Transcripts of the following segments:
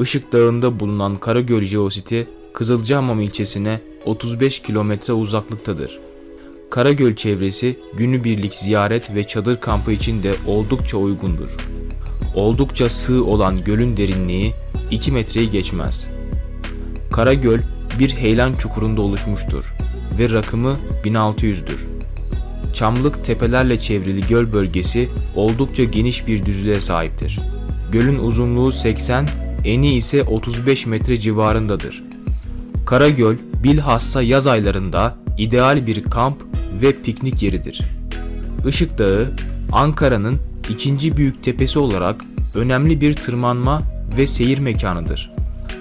Işık Dağı'nda bulunan Karagöl Jeositi, Kızılcahamam ilçesine 35 kilometre uzaklıktadır. Karagöl çevresi günübirlik ziyaret ve çadır kampı için de oldukça uygundur. Oldukça sığ olan gölün derinliği 2 metreyi geçmez. Karagöl bir heyelan çukurunda oluşmuştur ve rakımı 1600'dür. Çamlık tepelerle çevrili göl bölgesi oldukça geniş bir düzlüğe sahiptir. Gölün uzunluğu 80, eni ise 35 metre civarındadır. Karagöl bilhassa yaz aylarında ideal bir kamp ve piknik yeridir. Işık Dağı, Ankara'nın ikinci büyük tepesi olarak önemli bir tırmanma ve seyir mekanıdır.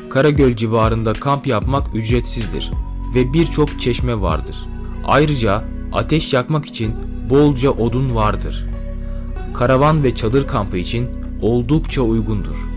Karagöl civarında kamp yapmak ücretsizdir ve birçok çeşme vardır. Ayrıca ateş yakmak için bolca odun vardır. Karavan ve çadır kampı için oldukça uygundur.